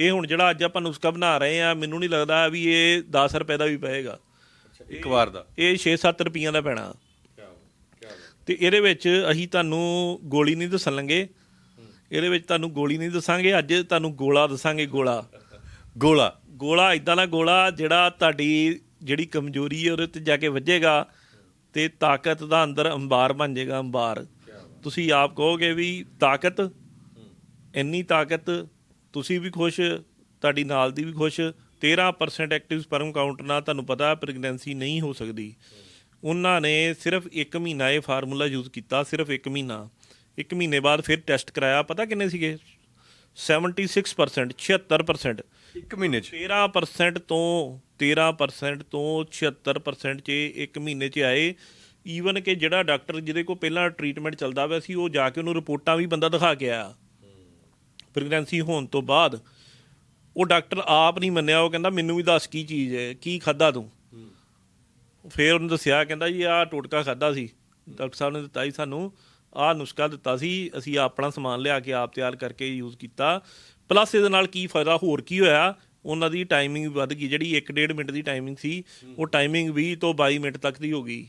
ਇਹ ਹੁਣ ਜਿਹੜਾ ਅੱਜ ਆਪਾਂ ਨੁਸਖਾ ਬਣਾ ਰਹੇ ਆ ਮੈਨੂੰ ਨਹੀਂ ਲੱਗਦਾ ਵੀ ਇਹ 10 ਰੁਪਏ ਦਾ ਵੀ ਪਏਗਾ। ਇੱਕ ਵਾਰ ਦਾ। ਇਹ 6-7 ਰੁਪਈਆਂ ਦਾ ਪੈਣਾ। ਤੇ ਇਹਦੇ ਵਿੱਚ ਅਸੀਂ ਤੁਹਾਨੂੰ ਗੋਲੀ ਨਹੀਂ ਦੱਸਣ ਲੱਗੇ। ਇਹਦੇ ਵਿੱਚ ਤੁਹਾਨੂੰ ਗੋਲੀ ਨਹੀਂ ਦੱਸਾਂਗੇ ਅੱਜ ਤੁਹਾਨੂੰ ਗੋਲਾ ਦੱਸਾਂਗੇ ਗੋਲਾ। ਗੋਲਾ? ਗੋਲਾ ਇਦਾਂ ਦਾ ਗੋਲਾ ਜਿਹੜਾ ਤੁਹਾਡੀ ਜਿਹੜੀ ਕਮਜ਼ੋਰੀ ਹੈ ਉਹਦੇ ਤੇ ਜਾ ਕੇ ਵੱਜੇਗਾ ਤੇ ਤਾਕਤ ਦਾ ਅੰਦਰ ਅੰਬਾਰ ਬਣ ਜਾਏਗਾ ਅੰਬਾਰ। ਤੁਸੀਂ ਆਪ ਕਹੋਗੇ ਵੀ ਤਾਕਤ ਇੰਨੀ ਤਾਕਤ ਤੁਸੀਂ ਵੀ ਖੁਸ਼ ਤੁਹਾਡੀ ਨਾਲ ਦੀ ਵੀ ਖੁਸ਼ 13% ਐਕਟਿਵ ਸਪਰਮ ਕਾਊਂਟ ਨਾਲ ਤੁਹਾਨੂੰ ਪਤਾ ਪ੍ਰੈਗਨੈਂਸੀ ਨਹੀਂ ਹੋ ਸਕਦੀ। ਉਹਨਾਂ ਨੇ ਸਿਰਫ 1 ਮਹੀਨਾ ਇਹ ਫਾਰਮੂਲਾ ਯੂਜ਼ ਕੀਤਾ ਸਿਰਫ 1 ਮਹੀਨਾ। 1 ਮਹੀਨੇ ਬਾਅਦ ਫਿਰ ਟੈਸਟ ਕਰਾਇਆ ਪਤਾ ਕਿੰਨੇ ਸੀਗੇ? 76% 76% ਇੱਕ ਮਹੀਨੇ 'ਚ? 13% ਤੋਂ 13% ਤੋਂ 76% ਚ ਇੱਕ ਮਹੀਨੇ ਚ ਆਏ। ਈਵਨ ਕਿ ਜਿਹੜਾ ਡਾਕਟਰ ਜਿਹਦੇ ਕੋਲ ਪਹਿਲਾਂ ਟ੍ਰੀਟਮੈਂਟ ਚੱਲਦਾ ਪਿਆ ਸੀ ਉਹ ਜਾ ਕੇ ਉਹਨੂੰ ਰਿਪੋਰਟਾਂ ਵੀ ਬੰਦਾ ਦਿਖਾ ਕੇ ਆਇਆ। ਪ੍ਰੈਗਨੈਂਸੀ ਹੋਣ ਤੋਂ ਬਾਅਦ ਉਹ ਡਾਕਟਰ ਆਪ ਨਹੀਂ ਮੰਨਿਆ ਉਹ ਕਹਿੰਦਾ ਮੈਨੂੰ ਵੀ ਦੱਸ ਕੀ ਚੀਜ਼ ਹੈ ਕੀ ਖਾਦਾ ਤੂੰ? ਫਿਰ ਉਹਨੂੰ ਦੱਸਿਆ ਕਹਿੰਦਾ ਜੀ ਆਹ ਟੋਟਕਾ ਖਾਦਾ ਸੀ। ਡਾਕਟਰ ਸਾਹਿਬ ਨੇ ਦਿੱਤਾ ਸੀ ਸਾਨੂੰ ਆਹ ਨੁਸਖਾ ਦਿੱਤਾ ਸੀ ਅਸੀਂ ਆਪਣਾ ਸਮਾਨ ਲਿਆ ਕੇ ਆਪ ਤਿਆਰ ਕਰਕੇ ਯੂਜ਼ ਕੀਤਾ। ਪਲੱਸ ਇਹਦੇ ਨਾਲ ਕੀ ਫਾਇਦਾ ਹੋਰ ਕੀ ਹੋਇਆ? ਉਹਨਾਂ ਦੀ ਟਾਈਮਿੰਗ ਵੱਧ ਗਈ ਜਿਹੜੀ 1.5 ਮਿੰਟ ਦੀ ਟਾਈਮਿੰਗ ਸੀ ਉਹ ਟਾਈਮਿੰਗ 20 ਤੋਂ 22 ਮਿੰਟ ਤੱਕ ਦੀ ਹੋ ਗਈ।